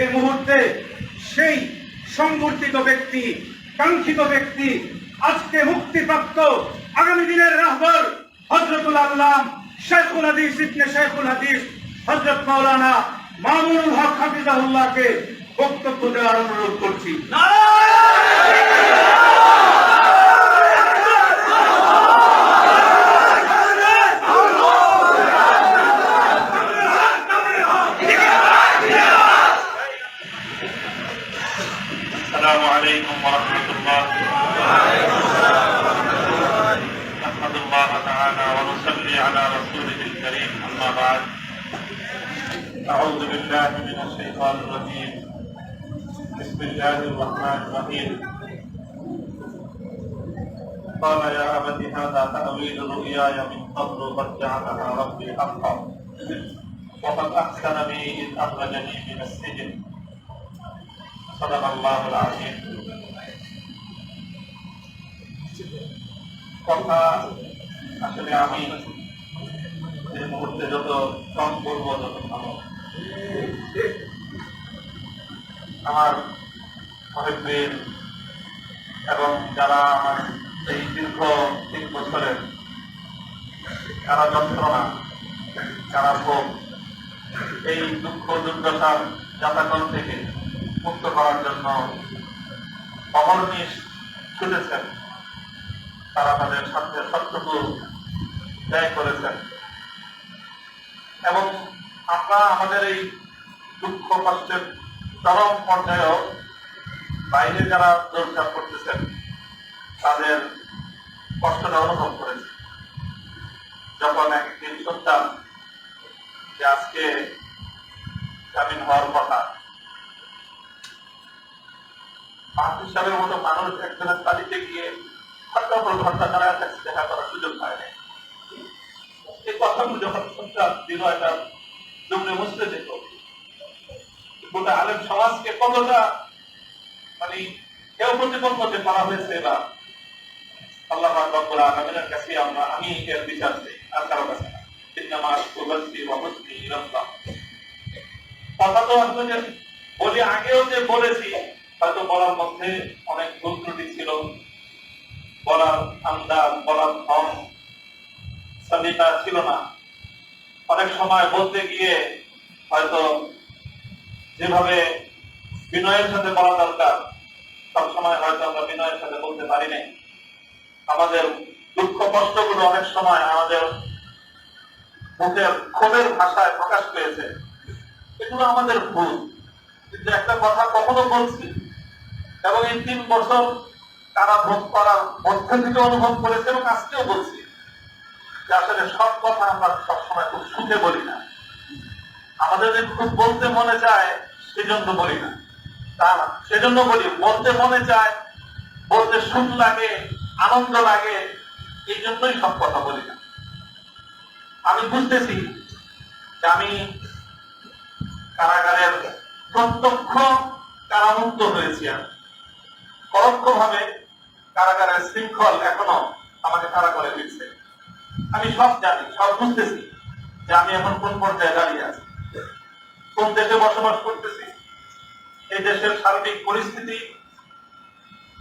এই মুহূর্তে সেই সংবর্ধিত ব্যক্তি, কাঙ্ক্ষিত ব্যক্তি, আজকে মুক্তিপ্রাপ্ত আগামী দিনের রাহবর হজরতুল আলাম শেখুল হাদিস ইবনে শেখুল হাদিস হজরত মাওলানা মামুনুল হক হাফিজাহুল্লাহকে বক্তব্য দেওয়ার অনুরোধ করছি। الرحمن الرحيم قال يا أبت هذا تأويل رؤياي من قبل قد جعلها ربي حقا وقد أحسن بي إذ أخرجني من السجن صدق الله العظيم কথা আসলে আমি এই মুহূর্তে যত কম বলবো তত ভালো আমার মহিবীর এবং যারা এই দীর্ঘ তিন বছরের কারা যন্ত্রণা, কারা ভোগ এই দুঃখ দুর্দশার যাতাকল থেকে মুক্ত করার জন্য অহর্নিশ ছুটেছেন তারা তাদের সাথে সবটুকু ব্যয় করেছেন। এবং আমরা আমাদের এই দুঃখ, কষ্টের চরম পর্যায়েও বাইরে যারা দৌড়ঝাঁপ করতেছেন তাদের কষ্টটা অনুভব করেছে। যখন একদিন শুনতাম যে আজকে জামিন হওয়ার কথা মতো মানুষ একজনের তালিতে গিয়ে ঘণ্টা পর ঘণ্টা তারা কাছে দেখা করার সুযোগ পায় না এই কথাগুলো যখন শুনতাম হৃদয়টা দুমড়ে মুছতে যেত। গোটা আলেম সমাজকে কতটা মানে কেউ প্রতিপন্নতে করা হয়েছে বা আল্লাহ রব্বুল আলামিনের কাছে আমরা আমি এর বিচার চাই, আর কারও কাছে না। ইন্নামা উবাসি ওয়া হুসনি ইলাল্লাহ। কথা তো আসলে বলি আগেও যে বলেছি, হয়তো বলার মধ্যে অনেক ভুল ত্রুটি ছিল। বলার আন্দাজ, বলার ধন সলিতা ছিল না। অনেক সময় বলতে গিয়ে হয়তো যেভাবে বিনয়ের সাথে বলা দরকার। সব সময় হয়তো আমরা বিনয়ের সাথে বলতে পারি নাই। আমাদের দুঃখ, কষ্টগুলো অনেক সময় আমাদের মুখের ক্ষোভের ভাষায় প্রকাশ পেয়েছে। এগুলো আমাদের ভুল। কিন্তু একটা কথা কখনো বলছি, এবং এই তিন বছর তারা ভোগ করার মধ্যে থেকে অনুভব করেছে এবং আজকেও বলছি, যে আসলে সব কথা আমরা সবসময় খুব সুখে বলি না। আমাদের যদি খুব বলতে মনে চায় সেজন্য বলি না। সেজন্য বলি, বলতে মনে চায়, বলতে সুখ লাগে, আনন্দ লাগে, এই জন্যই সব কথা বলি না। আমি বুঝতেছি যে আমি কারাগারের প্রত্যক্ষ কারামুক্ত হয়েছি আমি। পরোক্ষ ভাবে কারাগারের শৃঙ্খল এখনও আমাকে তারা করে দিচ্ছে। আমি সব জানি, সব বুঝতেছি যে আমি এখন কোন পর্যায়ে দাঁড়িয়ে আছি। কোন দেশে বসবাস করতেছি এই দেশের সার্বিক পরিস্থিতি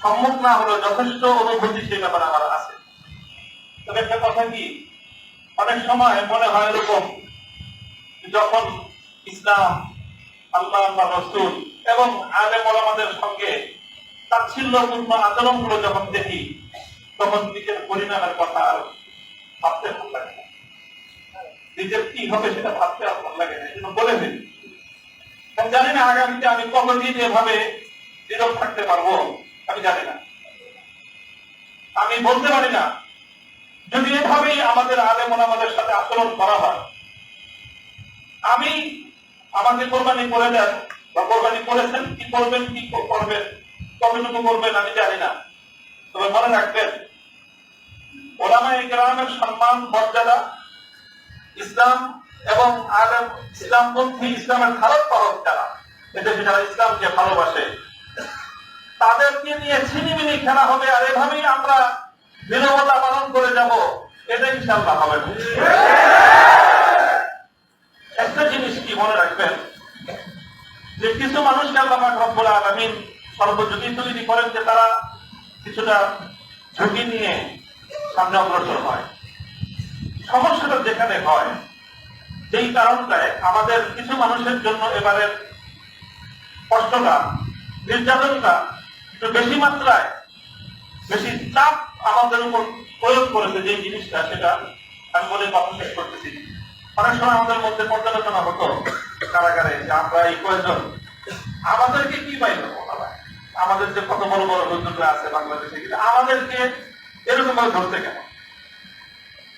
সম্মুখ না হলেও যথেষ্ট অনুভূতি সেই ব্যাপারে আমার আছে। তবে একটা কথা কি, অনেক সময় মনে হয় এরকম যখন ইসলাম, আল্লাহ আল্লাহ রসুল এবং আলেম ওলামাদের সঙ্গে তাচ্ছিল্যপূর্ণ আচরণগুলো যখন দেখি, তখন নিজের পরিণামের কথা আর ভাবতে ভালো লাগে নিজের কি হবে সেটা ভাবতে আর ভালো লাগে না এই জন্য বলে আমি জানি না আগামীতে আমি কতদিন এভাবে নীরব থাকতে পারব, আমি জানি না। আমি বলতে পারি না, যদি এভাবেই আমাদের আলেম ওলামাদের সাথে আচরণ করা হয়, আমি আমাকে কোরবানি করে দেন, বা কোরবানি করেছেন, কি করবেন কি করবেন, কতটুকু করবেন, আমি জানি না। তবে মনে রাখবেন ওলামা গ্রামের সম্মান, মর্যাদা, ইসলাম এবং আলেম ইসলামপন্থী ইসলামের ধারক পালক যারা এদেশে যারা ইসলামকে ভালোবাসে, তাদেরকে নিয়ে ছিনিমিনি খেলা হবে আর এভাবেই আমরা বিনবতা পালন করে যাব, এটা ইনশাল্লাহ হবে একটা জিনিস কি মনে রাখবেন? যে কিছু মানুষকে আল্লাহ রব্বুল আলামিন সর্বযোগী তৈরি করেন যে তারা কিছুটা ঝুঁকি নিয়ে সামনে অগ্রসর হয়। সমস্যাটা যেখানে হয় যেই কারণটায় আমাদের কিছু মানুষের জন্য এবারের কষ্টটা, নির্যাতনটা একটু বেশি মাত্রায় বেশি চাপ আমাদের উপর প্রয়োগ করেছে যে জিনিসটা, সেটা আমি বলে কথা শেষ করতেছি। অনেক সময় আমাদের মধ্যে পর্যালোচনা হতো কারাগারে যে আমরা এই কয়েকজন। আমাদেরকে কি পাইল? আমাদের যে কত বড় বড় হুজুররা আছে বাংলাদেশে, কিন্তু আমাদেরকে এরকম ভাবে ধরতে কেন?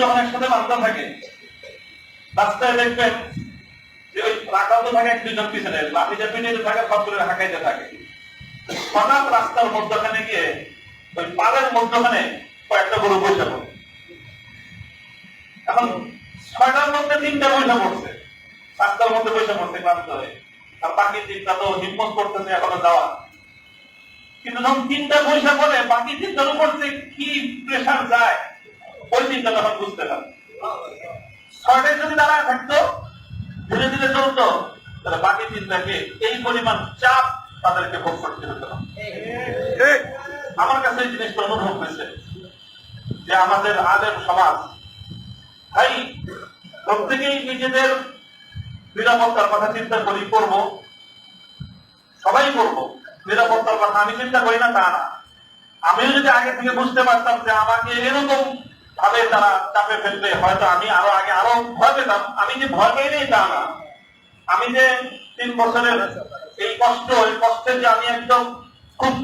যখন একসাথে বান্ধা থাকে, রাস্তায় দেখবেন যে ওই রাখাতে থাকে এক দুজন পিছনে লাঠিতে পিঠে থাকে, সব হাঁকাইতে থাকে। হঠাৎ রাস্তার মধ্যখানে গিয়ে ওই পাড়ের মধ্যখানে কয়েকটা গরু পড়ে। এখন ছয়টার মধ্যে তিনটা বসে পড়ছে। রাস্তার মধ্যে বসে পড়ছে ক্লান্ত হয়ে। আর বাকি তিনটা তো হিম্মত করতেছে এখনও যাওয়া কিন্তু যখন তিনটা পয়সা পড়ে, বাকি তিনটার উপর যে কি প্রেশার যায় ওই তিনটা তখন বুঝতে পারে ছয়টায় যদি দাঁড়ায় থাকতো ধীরে ধীরে চলতো তাহলে বাকি তিনটাকে এই পরিমাণ চাপ তাদেরকে ভোগ করতে হতো। না আমার কাছে এই জিনিসটা অনুভব হয়েছে যে আমাদের আলেম সমাজ ভাই প্রত্যেকেই নিজেদের নিরাপত্তার কথা চিন্তা করি করব। সবাই করব। নিরাপত্তার কথা আমি চিন্তা করি না তা না। আমিও যদি আগে থেকে বুঝতে পারতাম যে আমাকে এরকম ভাবে তারা চাপে ফেলবে। হয়তো আমি আরও আগে আরও ভয় পেতাম। আমি যে ভয় পেয়ে নেই তা না। আমি যে তিন বছরের এই কষ্ট, এই কষ্টে যে আমি একদম খুব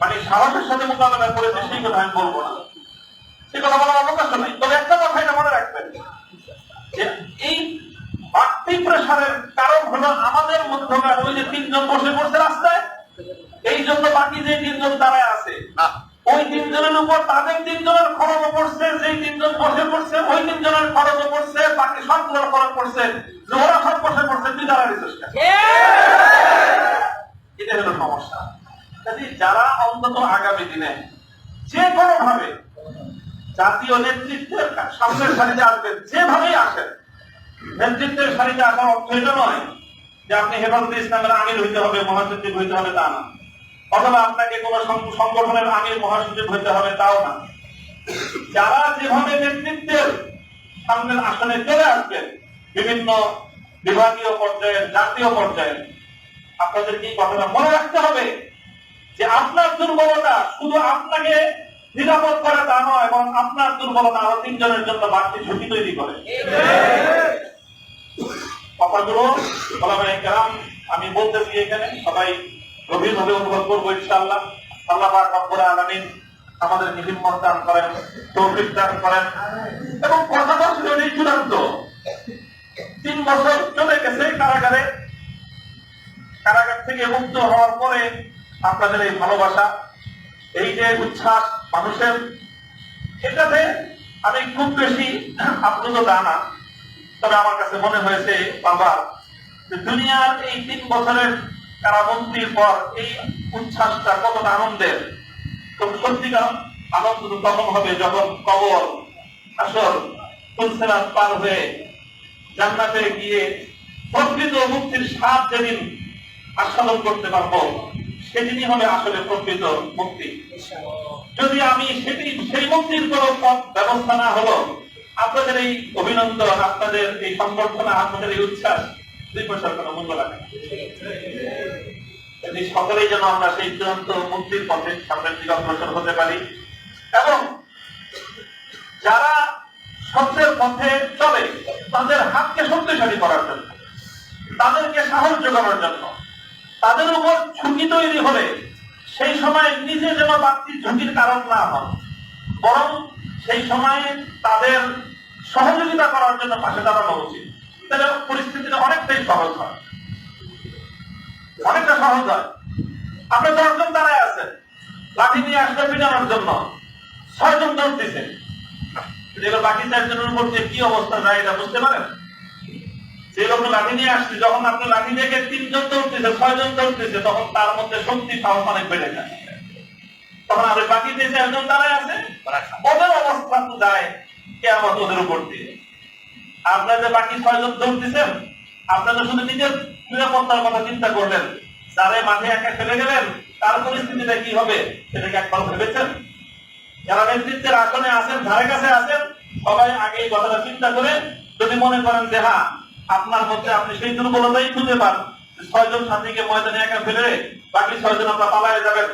মানে সাহসের সাথে মোকাবেলা করেছি, সেই কথা আমি বলব না। সে কথা বলার অবকাশ নেই। তবে একটা কথা এটা মনে রাখবেন যে এই বাড়তি প্রেশারের কারণ হলো আমাদের মধ্যকার ওই যে তিনজন বসে পড়ছে রাস্তায়, এই জন্য বাকি যে তিনজন দাঁড়ায় আছে ওই তিনজনের উপর তাদের তিনজনের খরচ পড়ছে যেই তিনজন বসে পড়ছে ওই তিনজনের খরচ পড়ছে বাকি সবগুলোর খরচ পড়ছে ওরা সব বসে পড়ছে দাঁড়ালি চেষ্টা এটা হলো সমস্যা। কাজে যারা অন্তত আগামী দিনে যে কোনো ভাবে জাতীয় নেতৃত্বের সামনের সারিতে আসবেন যেভাবেই আসেন নেতৃত্বের সারিতে আসার অর্থ এটা নয় যে আপনি হেফাজতে ইসলামের আমির হইতে হবে মহাসচিব হইতে হবে তা না। অথবা আপনাকে কোন সংগঠনের আমির মহাসচিব হইতে হবে তাও না। যারা যেভাবে নেতৃত্বের সামনের আসনে চলে আসবেন, বিভিন্ন বিভাগীয় পর্যায়ে জাতীয় পর্যায়ে আপনাদের কি কথাটা মনে রাখতে হবে? যে আপনার দুর্বলতা শুধু আপনাকে নিরাপদ করে তা নয়, এবং আপনার দুর্বলতা আরও তিনজনের জন্য বাড়তি ঝুঁকি তৈরি করে। কথাগুলো আমি বলতেছি এখানে, সবাই গভীরভাবে অনুভব করব, ইনশাআল্লাহ। আল্লাহ পাক রব্বুল আলামিন হিম্মত দান করেন, তৌফিক দান করেন। এবং কথাটা ছিল এই চূড়ান্ত তিন বছর চলে গেছে কারাগারে। কারাগার থেকে মুক্ত হওয়ার পরে আপনাদের এই ভালোবাসা, এই যে উচ্ছ্বাস মানুষের, এটাতে আমি খুব বেশি আপ্লুত তা না। তবে আমার কাছে মনে হয়েছে বাবা দুনিয়ার এই তিন বছরের কারাবন্দির পর এই উচ্ছ্বাসটা কতটা আনন্দের? তো সত্যিকার আনন্দ তখন হবে যখন কবর, আসর তুলসেরাত পার হয়ে জান্নাতে গিয়ে প্রকৃত মুক্তির স্বাদ যেদিন আস্বাদন করতে পারব, সেদিনই হবে আসলে প্রকৃত মুক্তি। যদি আমি সেটি সেই মুক্তির কোন ব্যবস্থা না হলো, আপনাদের এই অভিনন্দন, আপনাদের এই সম্বর্ধনা আপনাদের এই উচ্ছ্বাস দুই পয়সার কোনো মূল্য লাগে সকলেই যেন আমরা সেই চূড়ান্ত মুক্তির পথে সামনের দিকে অগ্রসর হতে পারি এবং যারা সত্যের পথে চলে, তাদের হাতকে শক্তিশালী করার জন্য, তাদেরকে সাহস যোগানোর জন্য, তাদের উপর ঝুঁকি তৈরি হলে সেই সময় নিজে যেন বাড়তি ঝুঁকির কারণ না হন বরং সেই সময়ে তাদের সহযোগিতা করার জন্য পাশে দাঁড়ানো উচিত। তাহলে পরিস্থিতিটা অনেকটাই সহজ হয়। অনেকটা সহজ হয়। আপনি দশজন দাঁড়ায় আছেন লাঠি নিয়ে আসলে পিটানোর জন্য। ছয়জন দৌড়তেছে যেগুলো বাকি চারজনের উপর যে কি অবস্থা যায় এটা বুঝতে পারেন? যে লোক লাঠি নিয়ে আসছে, যখন আপনি লাঠি দেখে তিনজন ছয়জন তখন তার মধ্যে শক্তি, সাহস অনেক বেড়ে যায়। তখন আর বাকি যে চারজন দাঁড়ায় আছে, ওদের অবস্থা তো যায় ওদের উপর দিয়ে। আপনারা যে বাকি ছয়জন দৌড়তেছেন আপনারা শুধু নিজের নিরাপত্তার কথা চিন্তা করলেন। যারা মাঠে একা ফেলে গেলেন, তার পরিস্থিতিটা কি হবে সেটাকে একবার ভেবেছেন? যারা নেতৃত্বের আসনে আছেন, ধারে কাছে আছেন, সবাই আগে এই কথাটা চিন্তা করে যদি মনে করেন যে হ্যাঁ আপনার মধ্যে আপনি সেই দুর্বলতাই খুঁজে পান ছয়জন সাথীকে ময়দানে একা ফেলে বাকি ছয়জন আপনার পালায় যাবেন।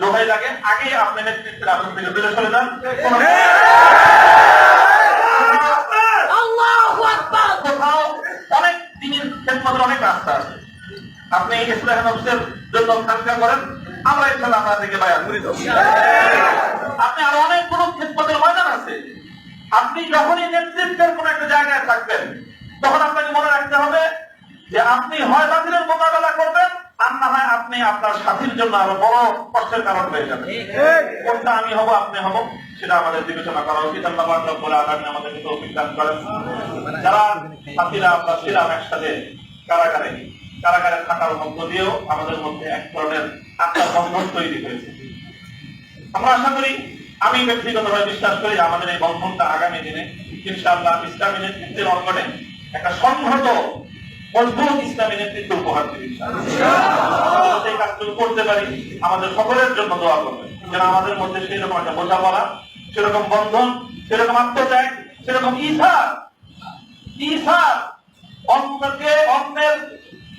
দোহাই লাগে। আগে আপনি নেতৃত্বের আসন থেকে ফিরে চলে যান। কোথাও অনেক দিনের খেদমতের অনেক রাস্তা আছে। আপনি ইসলাম হাউসের জন্য খানকা করেন, আমরা ইনশাল্লাহ আপনাদেরকে বায়াত করে দেবো আপনি আরও অনেকগুলো খেদমতের ময়দান আছে। আপনি যখনই নেতৃত্বের কোন একটা জায়গায় থাকবেন, তখন আপনাকে মনে রাখতে হবে যে আপনি হয় বাতিলের মোকাবেলা করবেন আর না হয় আপনি আপনার সাথীর জন্য আরও বড় কষ্টের কারণ হয়ে যাবেন কোনটা আমি হব আপনি হব সেটা আমাদের বিবেচনা করা উচিত। আল্লাহ পাক রব্বুল আলামিন আমাদেরকে তৌফিক দান করেন। যারা সাথীরা আমরা ছিলাম একসাথে কারাগারে কারাগারে থাকার মধ্য দিয়েও আমাদের মধ্যে এক ধরনের আত্মার বন্ধন তৈরি হয়েছে। আমরা আশা করি আমি ব্যক্তিগতভাবে বিশ্বাস করি আমাদের এই বন্ধনটা আগামী দিনে ইনশাআল্লাহ ইসলামী নেতৃত্বের অঙ্গনে একটা সংহত মজবুত ইসলামী নেতৃত্ব উপহার কাজটুকু করতে পারি, আমাদের সকলের জন্য দোয়া যেন আমাদের মধ্যে সেই একটা বোঝাপড়া সেরকম বন্ধন, সেরকম আত্মত্যাগ, সেরকম ইসার ইসার অন্যকে অন্যের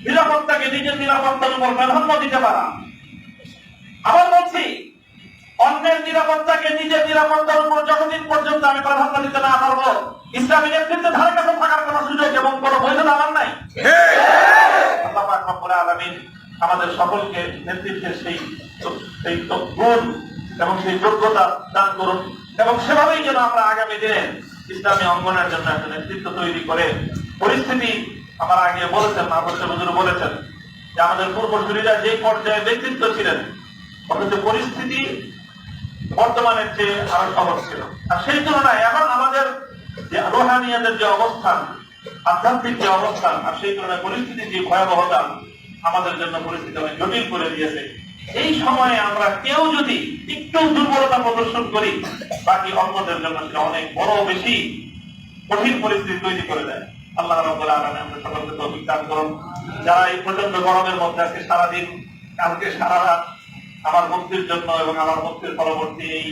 নিরাপত্তাকে নিজের নিরাপত্তার উপর প্রাধান্য দিতে পারা। আবার বলছি অন্যের নিরাপত্তাকে নিজের নিরাপত্তার উপর যতদিন পর্যন্ত আমি প্রাধান্য দিতে না পারব, ইসলামী নেতৃত্বে ধারে কাছে থাকার কোন সুযোগ এবং কোন বৈধতা আমার নাই। আমাদের সকলকে নেতৃত্বের সেই সেই গুণ এবং সেই যোগ্যতা দান করুন এবং সেভাবেই যেন আমরা আগামী দিনে ইসলামী অঙ্গনের জন্য একটা নেতৃত্ব তৈরি করে পরিস্থিতি আমার আগে বলেছেন মাহবুব হুজুর বলেছেন যে আমাদের পূর্বসূরীরা যে পর্যায়ে ব্যক্তিত্ব ছিলেন, অথচ পরিস্থিতি বর্তমানের আরও সহজ ছিল। আর সেই তুলনায় এখন আমাদের যে রোহানিয়াদের যে অবস্থান, আধ্যাত্মিক যে অবস্থান, আর সেই তুলনায় পরিস্থিতির যে ভয়াবহতা আমাদের জন্য পরিস্থিতি অনেক জটিল করে দিয়েছে। এই সময়ে আমরা কেউ যদি একটু দুর্বলতা প্রদর্শন করি, বাকি অন্যদের জন্য সেটা অনেক বড় বেশি কঠিন পরিস্থিতি তৈরি করে দেয়। আল্লাহ রাব্বুল আলামিন আমাদের সকলকে তৌফিক দান করুন। যারা এই প্রচণ্ড গরমের মধ্যে আজকে সারাদিন, কালকে সারা রাত আমার মুক্তির জন্য এবং আমার মুক্তির পরবর্তী এই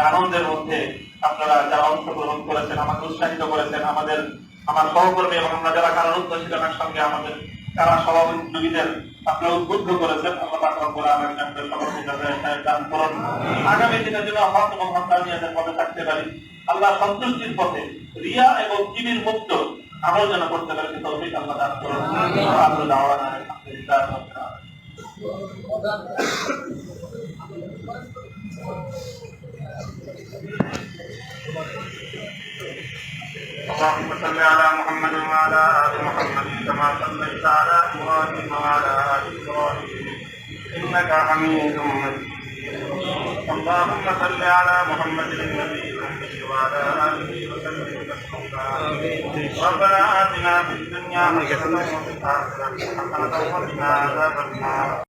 আনন্দের মধ্যে আপনারা যারা অংশগ্রহণ করেছেন আমাকে উৎসাহিত করেছেন আমাদের আমার সহকর্মী এবং আমরা যারা কারারুদ্ধ ছিলেন একসঙ্গে আমাদের কারা সভাপতিদের আপনারা উদ্বুদ্ধ করেছেন আল্লাহ দান আগামী দিনের জন্য হক এবং পথে থাকতে পারি আল্লাহ সন্তুষ্টির পথে রিয়া এবং কিবির মুক্ত যেন করতে পারি তৌফিক আল্লাহ দান করুন। আলহামদুলিল্লাহ। اللهم صل على محمد وعلى آل محمد كما صليت على إبراهيم وعلى آل إبراهيم. إنك حميد مجيد. اللهم صل على محمد النبي الأمي وعلى آله وسلم ربنا آتنا في الدنيا حسنة وفي الآخرة حسنة وقنا عذاب النار.